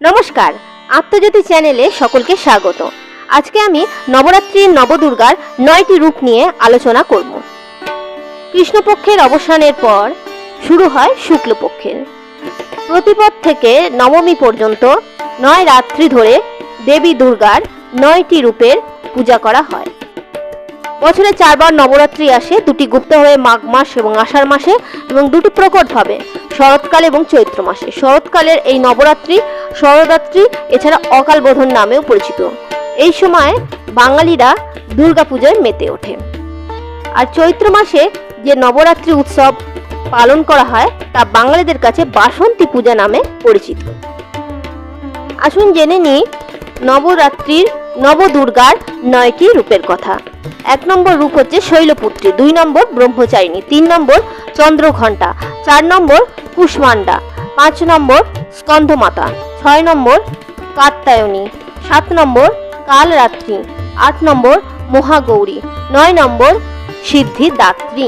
নমস্কার, আত্মজ্যোতি চ্যানেলে সকলকে স্বাগত। আজকে আমি নবরাত্রির নবদুর্গার নয়টি রূপ নিয়ে আলোচনা করব। কৃষ্ণপক্ষের অবসানের পর শুরু হয় শুক্লপক্ষের। প্রতিপদ থেকে নবমী পর্যন্ত নয় রাত্রি ধরে দেবী দুর্গার নয়টি রূপের পূজা করা হয়। বছরে চারবার নবরাত্রি আসে, দুটি গুপ্ত হয়ে মাঘ মাস এবং আষাঢ় মাসে এবং দুটি প্রকটভাবে শরৎকাল এবং চৈত্র মাসে। শরৎকালের এই নবরাত্রি, শরদাত্রী এছাড়া অকাল বোধন নামেও পরিচিত। এই সময় বাঙালিরা দুর্গাপূজায় মেতে ওঠে। আর চৈত্র মাসে যে নবরাত্রি উৎসব পালন করা হয়, তা বাঙালিদের কাছে বাসন্তী পূজা নামে পরিচিত। আসুন জেনে নিই, নবরাত্রির নবদুর্গার নয়টি রূপের কথা। এক নম্বর রূপ হচ্ছে শৈলপুত্রী, দুই নম্বর ব্রহ্মচারিণী, তিন নম্বর চন্দ্রঘণ্টা, চার নম্বর কুষ্মান্ডা পাঁচ নম্বর স্কন্ধমাতা, ছয় নম্বর কাত্তায়নী সাত নম্বর কালরাত্রি, আট নম্বর মহাগৌরী, নয় নম্বর সিদ্ধিদাত্রী।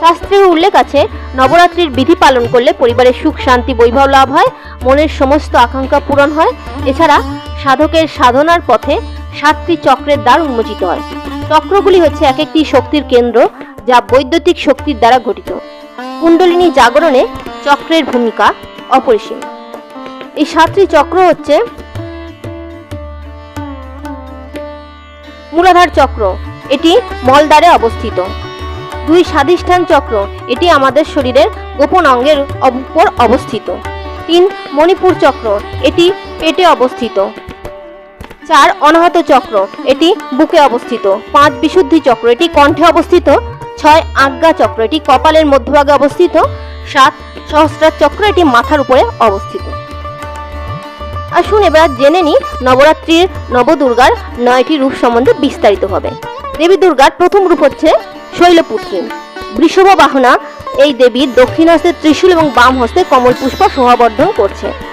শাস্ত্রের উল্লেখ আছে, নবরাত্রির বিধি পালন করলে পরিবারের সুখ, শান্তি, বৈভব লাভ হয়, মনের সমস্ত আকাঙ্ক্ষা পূরণ হয়। এছাড়া সাধকের সাধনার পথে সাতটি চক্রের দ্বার উন্মোচিত হয়। চক্রগুলি হচ্ছে এক একটি শক্তির কেন্দ্র যা বৈদ্যুতিক শক্তির দ্বারা গঠিত। কুণ্ডলিনী জাগরণে চক্রের ভূমিকা অপরিসীম। এই সাতটি চক্র হচ্ছে মূলাধার চক্র, এটি মলদ্বারে অবস্থিত। দুই স্বাধিষ্ঠান চক্র, এটি আমাদের শরীরের গোপন অঙ্গের উপর অবস্থিত। তিন মণিপুর চক্র, এটি পেটে অবস্থিত। চার অনাহত চক্র। এটি বুকে অবস্থিত। পাঁচ বিশুদ্ধি চক্র। এটি কণ্ঠে অবস্থিত। ছয় আজ্ঞা চক্র। এটি কপালের মধ্যভাগে অবস্থিত। সাত সহস্রার চক্র। এটি মাথার উপরে অবস্থিত। আসুন এবার, জেনে নিই নবরাত্রির নবদুর্গার নয়টি রূপ সম্বন্ধে বিস্তারিতভাবে দেবী দুর্গার প্রথম রূপ হচ্ছে শৈলপুত্রী। বৃষভ বাহনা এই দেবীর দক্ষিণ হস্তে ত্রিশূল এবং বাম হস্তে কমল পুষ্প শোভাবর্ধন করছে।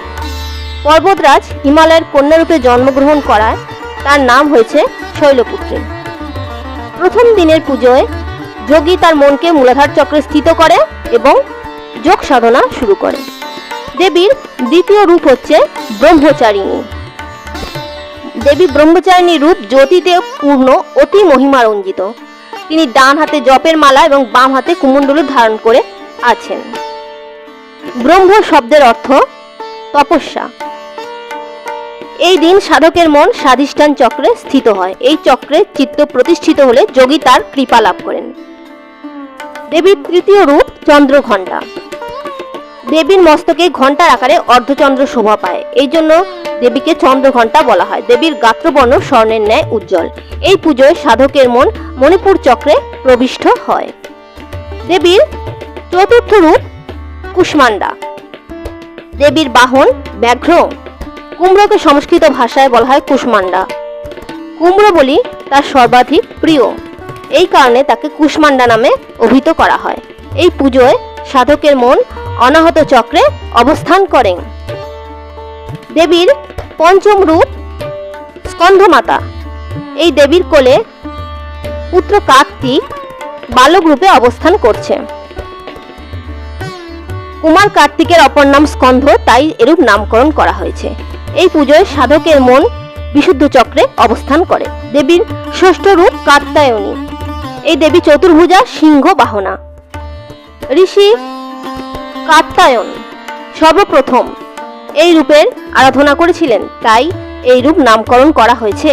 পর্বতরাজ হিমালয়ের কন্যারূপে জন্মগ্রহণ করায় তার নাম হয়েছে শৈলপুত্রী। প্রথম দিনের পুজোয় যোগী তার মনকে মূলাধার চক্রে স্থিত করে এবং যোগ সাধনা শুরু করে। দেবীর দ্বিতীয় রূপ হচ্ছে ব্রহ্মচারিণী। দেবী ব্রহ্মচারিণী রূপ জ্যোতিতে পূর্ণ, অতি মহিমারঞ্জিত। তিনি ডান হাতে জপের মালা এবং বাম হাতে কুমণ্ডলু ধারণ করে আছেন। ব্রহ্ম শব্দের অর্থ তপস্যা। এই দিন সাধকের মন স্বাধিষ্ঠান চক্রে স্থিত হয়। এই চক্রে চিত্ত প্রতিষ্ঠিত হলে যোগী তার কৃপা লাভ করেন। দেবীর তৃতীয় রূপ চন্দ্রঘণ্টা। দেবীর মস্তকে ঘণ্টার আকারে অর্ধচন্দ্র শোভা পায়। এই জন্য দেবীকে চন্দ্রঘণ্টা বলা হয়। দেবীর গাত্রবর্ণ স্বর্ণের ন্যায় উজ্জ্বল। এই পুজোয় সাধকের মন মণিপুর চক্রে প্রবিষ্ট হয়। দেবীর চতুর্থ রূপ কুষ্মান্ডা দেবীর বাহন ব্যাঘ্র। কুমড়োকে সংস্কৃত ভাষায় বলা হয় কুষ্মান্ডা কুমড়ো বলি তার সর্বাধিক প্রিয়। এই কারণে তাকে কুষ্মান্ডা নামে অভিহিত করা হয়। এই পুজোয় সাধকের মন অনাহত চক্রে অবস্থান করেন। দেবীর পঞ্চম রূপ স্কন্ধমাতা। এই দেবীর কোলে পুত্র কার্তিক বালক রূপে অবস্থান করছে। কুমার কার্তিকের অপর নাম স্কন্ধ, তাই এরূপ নামকরণ করা হয়েছে। এই পুজোয় সাধকের মন বিশুদ্ধ চক্রে অবস্থান করে। দেবীর ষষ্ঠ রূপ কাত্তায়নী এই দেবী চতুর্ভুজা সিংহ বাহনা। ঋষি কাত্তায়ন সর্বপ্রথম এই রূপের আরাধনা করেছিলেন, তাই এই রূপ নামকরণ করা হয়েছে।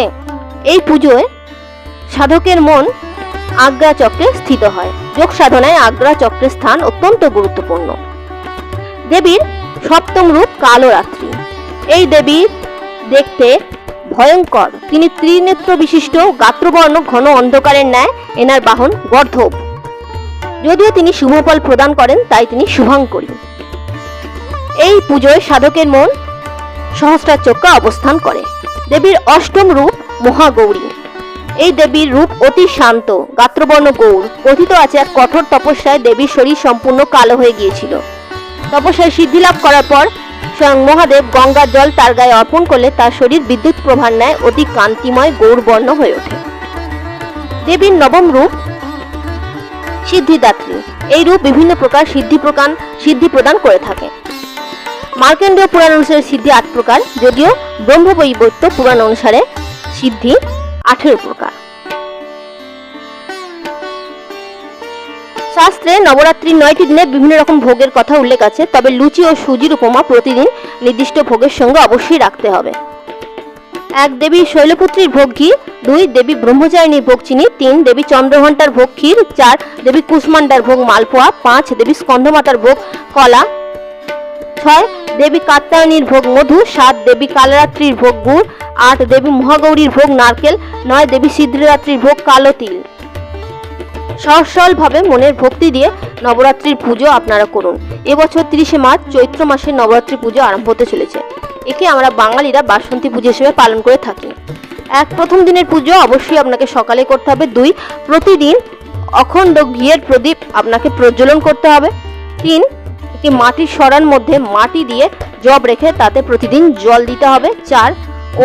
এই পুজোয় সাধকের মন আগ্রা চক্রে স্থিত হয়। যোগ সাধনায় আগ্রা চক্রের স্থান অত্যন্ত গুরুত্বপূর্ণ। দেবীর সপ্তম রূপ কালো রাত্রি এই দেবী দেখতে ভয়ঙ্কর। তিনি ত্রিনেত্র বিশিষ্ট, গাত্রবর্ণ, ঘন অন্ধকারের ন্যায় এনার বাহন গর্ধব। যদিও তিনি শুভফল প্রদান করেন, তাই তিনি শুভাঙ্করী। এই পুজোয় সাধকের মন সহস্রার চক্র অবস্থান করে। দেবীর অষ্টম রূপ মহাগৌরী। এই দেবীর রূপ অতি শান্ত, গাত্রবর্ণ গৌর। কথিত আছে, এক কঠোর তপস্যায় দেবীর শরীর সম্পূর্ণ কালো হয়ে গিয়েছিল। তপস্যায় সিদ্ধি লাভ করার পর স্বয়ং মহাদেব গঙ্গার জল তার গায়ে অর্পণ করলে তার শরীর বিদ্যুৎ প্রভার ন্যায় অতি কান্তিময় গৌরবর্ণ হয়ে ওঠে। দেবীর নবম রূপ, সিদ্ধিদাত্রী। এই রূপ বিভিন্ন প্রকার সিদ্ধি প্রকান সিদ্ধি প্রদান করে থাকে। মার্কেন্ডীয় পুরাণ অনুসারে সিদ্ধি আট প্রকার, যদিও ব্রহ্মবৈবর্ত পুরাণ অনুসারে সিদ্ধি আঠেরো প্রকার। শাস্ত্রে নবরাত্রির নয়টি দিনে বিভিন্ন রকম ভোগের কথা উল্লেখ আছে, তবে লুচি ও সুজির উপমা প্রতিদিন নির্দিষ্ট ভোগের সঙ্গে অবশ্যই রাখতে হবে। এক দেবী শৈলপুত্রীর ভোগ ঘি, দুই দেবী ব্রহ্মচারিণীর ভোগ চিনি, তিন দেবী চন্দ্রঘণ্টার ভোগ ক্ষীর, চার দেবী কুষ্মান্ডার ভোগ মালপোয়া, পাঁচ দেবী স্কন্ধমাতার ভোগ কলা, ছয় দেবী কাত্যায়নীর ভোগ মধু, সাত দেবী কালরাত্রির ভোগ গুড়, আট দেবী মহাগৌরীর ভোগ নারকেল, নয় দেবী সিদ্ধিরাত্রির ভোগ কালো তিল। সহজ সরলভাবে মনের ভক্তি দিয়ে নবরাত্রির পুজো আপনারা করুন। এবছর তিরিশে মার্চ চৈত্র মাসের নবরাত্রি পুজো আরম্ভ হতে চলেছে। একে আমরা বাঙালিরা বাসন্তী পুজো হিসেবে পালন করে থাকি। এক প্রথম দিনের পুজো অবশ্যই আপনাকে সকালে করতে হবে। দুই, প্রতিদিন অখণ্ড ঘিয়ের প্রদীপ আপনাকে প্রজ্বলন করতে হবে। তিন, একটি মাটির সরার মধ্যে মাটি দিয়ে জব রেখে তাতে প্রতিদিন জল দিতে হবে। চার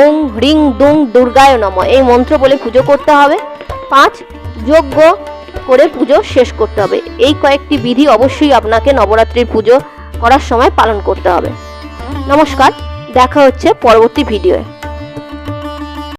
ওং হ্রিং দুং দুর্গায় নম এই মন্ত্র বলে পুজো করতে হবে। পাঁচ, যজ্ঞ করে পুজো শেষ করতে হবে। এই কয়েকটি বিধি অবশ্যই আপনাকে নবরাত্রির পুজো করার সময় পালন করতে হবে। নমস্কার, দেখা হচ্ছে পরবর্তী ভিডিওয়ে।